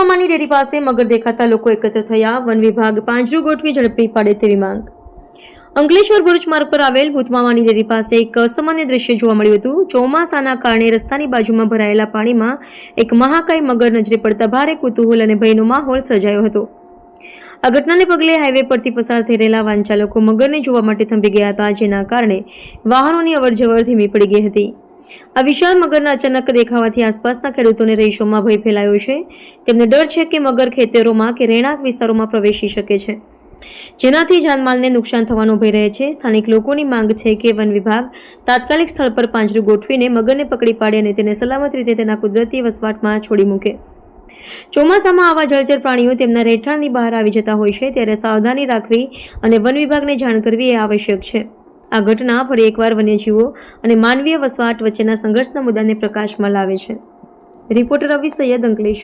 ભૂતમામાની dairy પાસે મગર દેખાતા લોકો એકત્ર થયા. વન વિભાગ પાંજરું ગોઠવી ઝડપી પાડે તેવી માંગ. અંકલેશ્વર ભરૂચ માર્ગ પર આવેલ ભૂતમામાની ડેરી પાસે એક અસામાન્ય દ્રશ્ય જોવા મળ્યું હતું. ચોમાસાના કારણે રસ્તાની બાજુમાં ભરાયેલા પાણીમાં એક મહાકાય મગર નજરે પડતા ભારે કુતૂહલ અને ભયનો માહોલ સર્જાયો હતો. આ ઘટનાને પગલે હાઈવે પરથી પસાર થઈ રહેલા વાહન ચાલકો મગરને જોવા માટે થંભી ગયા હતા, જેના કારણે વાહનોની અવરજવર ધીમી પડી ગઈ હતી. આ વિશાળ મગરના અચાનક દેખાવાથી આસપાસના ખેડૂતોને રહીશોમાં ભય ફેલાયો છે. તેમને ડર છે કે મગર ખેતરોમાં કે રહેણાંક વિસ્તારોમાં પ્રવેશી શકે છે. જેનાથી જાનમાલને નુકસાન થવાનો ભય રહે છે. સ્થાનિક લોકોની માંગ છે કે વન વિભાગ તાત્કાલિક સ્થળ પર પાંજરું ગોઠવીને મગરને પકડી પાડે અને તેને સલામત રીતે તેના કુદરતી વસવાટમાં છોડી મૂકે. ચોમાસામાં આવા જળચર પ્રાણીઓ તેમના રહેઠાણની બહાર આવી જતા હોય છે, ત્યારે સાવધાની રાખવી અને વન વિભાગને જાણ કરવી એ આવશ્યક છે. આ ઘટના ફરી એકવાર વન્યજીવો અને માનવીય વસવાટ વચ્ચેના સંઘર્ષના મુદ્દાને પ્રકાશમાં લાવે છે. રિપોર્ટર રવિ સૈયદ અંકલેશ